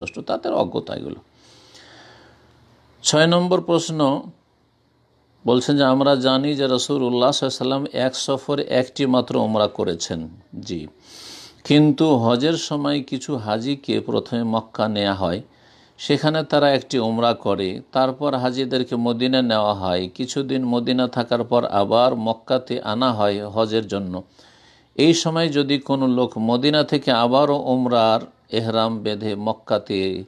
স্পষ্ট তাদের অজ্ঞতা এগুলো। ছয় নম্বর প্রশ্ন বলছেন যে, আমরা জানি যে রসুল উল্লাহ সাল্লাম এক সফরে একটি মাত্র ওমরা করেছেন। জি। কিন্তু হজের সময় কিছু হাজিকে প্রথমে মক্কা নেওয়া হয়। সেখানে তারা একটি ওমরা করে। তারপর হাজিদেরকে মদিনা নেওয়া হয়। কিছুদিন মদিনা থাকার পর আবার মক্কাতে আনা হয় হজের জন্য। এই সময় যদি কোনো লোক মদিনা থেকে আবারও ওমরার এহরাম বেঁধে মক্কাতে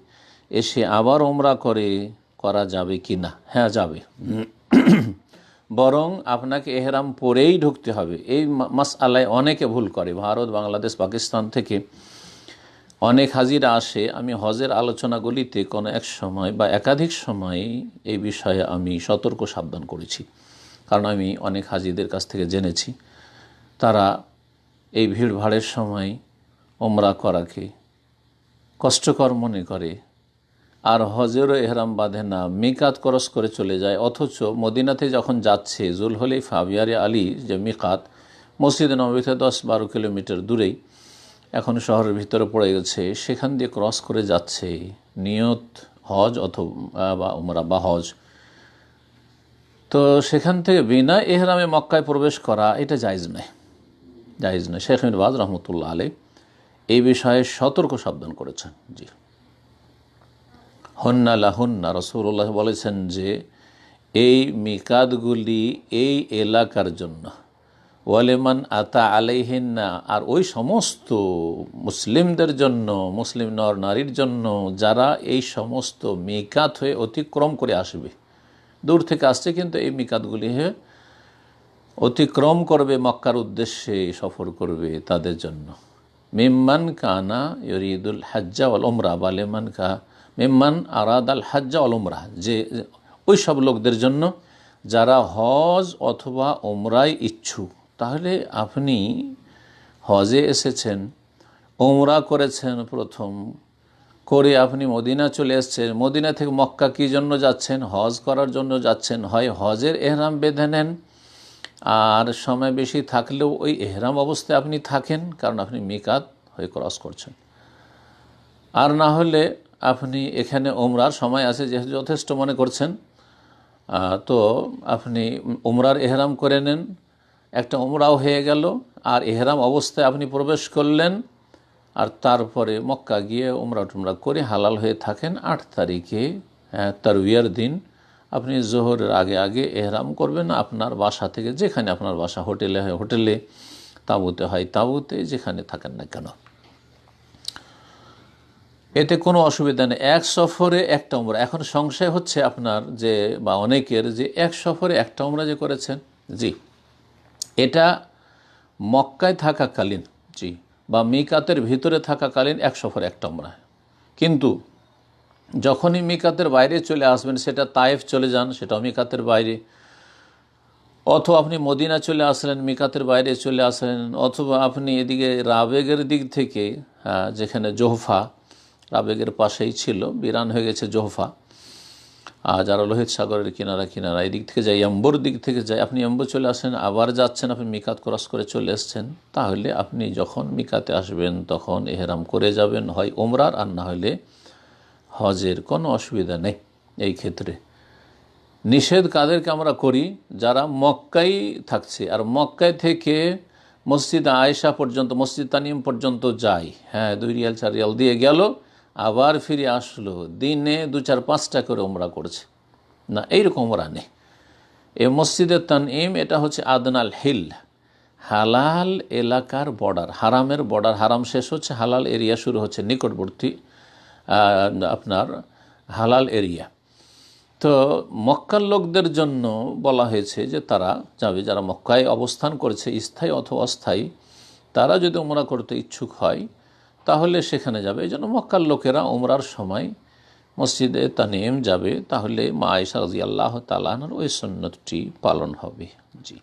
এসে আবার ওমরা করে করা যাবে কি না? হ্যাঁ যাবে। বরং আপনাকে এহরাম পরেই ঢুকতে হবে। এই মাস আলায় অনেকে ভুল করে। ভারত, বাংলাদেশ, পাকিস্তান থেকে অনেক হাজিরা আসে। আমি হজের আলোচনাগুলিতে কোনো এক সময় বা একাধিক সময় এই বিষয়ে আমি সতর্ক সাবধান করেছি। কারণ আমি অনেক হাজিদের কাছ থেকে জেনেছি। তারা এই ভিড় ভাড়ের সময় ওমরা করাকে কষ্টকর মনে করে। আর হজেরও এহরাম বাঁধে না। মিকাত করস করে চলে যায়। অথচ মদিনাতে যখন যাচ্ছে জুল হলেই ফাবিয়ারে আলী যে মিকাত, মসজিদ নবীতে দশ বারো কিলোমিটার দূরেই, এখন শহরের ভিতরে পড়ে গেছে, সেখান দিয়ে ক্রস করে যাচ্ছে। নিয়ত হজ অথবা উমরা বা হজ। তো সেখান থেকে বিনা এহরামে মক্কায় প্রবেশ করা, এটা জায়জ নয়। জায়জ নয়। শেখ মিরবাজ রহমতুল্লাহ আলী এই বিষয়ে সতর্ক সাবধান করেছেন, জি। হন্না লাহন্না রসুল্লাহ বলেছেন যে, এই মিকাদগুলি এই এলাকার জন্য। ওয়ালেমান আতা আলাইহিন্না, আর ওই সমস্ত মুসলিমদের জন্য, মুসলিম নর নারীর জন্য, যারা এই সমস্ত মিকাত হয়ে অতিক্রম করে আসবে। দূর থেকে আসছে কিন্তু এই মিকাতগুলি হয়ে অতিক্রম করবে, মক্কার উদ্দেশ্যে সফর করবে তাদের জন্য। মিম্মান কানা ইরিদুল হাজ্জা ওয়াল ওমরা বা লেমান কা মিম্মান আরাদ আল হাজ্জা ওয়াল ওমরা যে ওই সব লোকদের জন্য যারা হজ অথবা ওমরায় ইচ্ছুক, তাহলে আপনি হজে এসেছেন ওমরা করেছেন প্রথম। করে আপনি মদিনা চলে এসছেন। মদিনা থেকে মক্কা কী জন্য যাচ্ছেন? হজ করার জন্য যাচ্ছেন। হয় হজের এহরাম বেঁধে নেন আর সময় বেশি থাকলেও ওই এহরাম অবস্থায় আপনি থাকেন, কারণ আপনি মিকাত হয়ে ক্রস করছেন। আর না হলে আপনি এখানে ওমরার সময় আছে যেহেতু যথেষ্ট মনে করছেন তো আপনি উমরার এহরাম করে নেন। একটা ওমরাও হয়ে গেল, আর এহরাম অবস্থায় আপনি প্রবেশ করলেন, আর তারপরে মক্কা গিয়ে ওমরা টুমরা করে হালাল হয়ে থাকেন আট তারিখে তারুইয়ার দিন। আপনি জোহরের আগে আগে এহরাম করবেন। আপনার বাসা থেকে যেখানে আপনার বাসা হোটেলে হয়, হোটেলে, তাঁবুতে হয়, তাঁবুতে যেখানে থাকেন না কেন। এতে কোনো অসুবিধা নেই। এক সফরে একটা উমরা। এখন সংশয় হচ্ছে আপনার যে, বা অনেকের যে, এক সফরে একটা উমরা যে করেছেন। জি। এটা মক্কায় থাকাকালীন, জি, বা মিকাতের ভিতরে থাকাকালীন এক সফরে একটা উমরা। কিন্তু যখনই মিকাতের বাইরে চলে আসবেন, সেটা তায়েফ চলে যান, সেটাও মিকাতের বাইরে। অথবা আপনি মদিনা চলে আসলেন, মিকাতের বাইরে চলে আসলেন, অথবা আপনি এদিকে রাবেগের দিক থেকে যেখানে জোহফা, রাবেগের পাশেই ছিল, বিরান হয়ে গেছে জোহফা। আর যারা লোহিত সাগরের কিনারা কিনারা, এদিক থেকে যাই এম্বর দিক থেকে যাই আপনি এম্বর চলে আসেন, আবার যাচ্ছেন, আপনি মিকাত ক্রস করে চলে এসছেন, তাহলে আপনি যখন মিকাতে আসবেন, তখন এহেরাম করে যাবেন, হয় ওমরার আর না হলে হজের কোনো অসুবিধা নেই এই ক্ষেত্রে। নিষেধ কাদেরকে আমরা করি? যারা মক্কাই থাকছে। আর মক্কায় থেকে মসজিদ আয়েশা পর্যন্ত, মসজিদ তানিম পর্যন্ত যায়। হ্যাঁ দুই রিয়াল, চার রিয়াল দিয়ে গেল, আবার ফিরে আসলো। দিনে দু, চার, পাঁচটা করে ওমরা করছে। না, এইরকম ওমরা নেই। এ মসজিদের তানইম এটা হচ্ছে আদনাল হিল। হালাল এলাকার বর্ডার, হারামের বর্ডার, হারাম শেষ হচ্ছে, হালাল এরিয়া শুরু হচ্ছে নিকটবর্তী আপনার হালাল এরিয়া। তো মক্কার লোকদের জন্য বলা হয়েছে যে তারা যাবে, যারা মক্কায় অবস্থান করেছে, স্থায়ী অথবা অস্থায়ী, তারা যদি ওমরা করতে ইচ্ছুক হয়, তাহলে সেখানে যাবে। এই জন্য মক্কার লোকেরা ওমরার সময় মসজিদে তানিম যাবে, তাহলে মা আয়সা রাজি আল্লাহ তালাহর ওই সন্ন্যতটি পালন হবে। জি।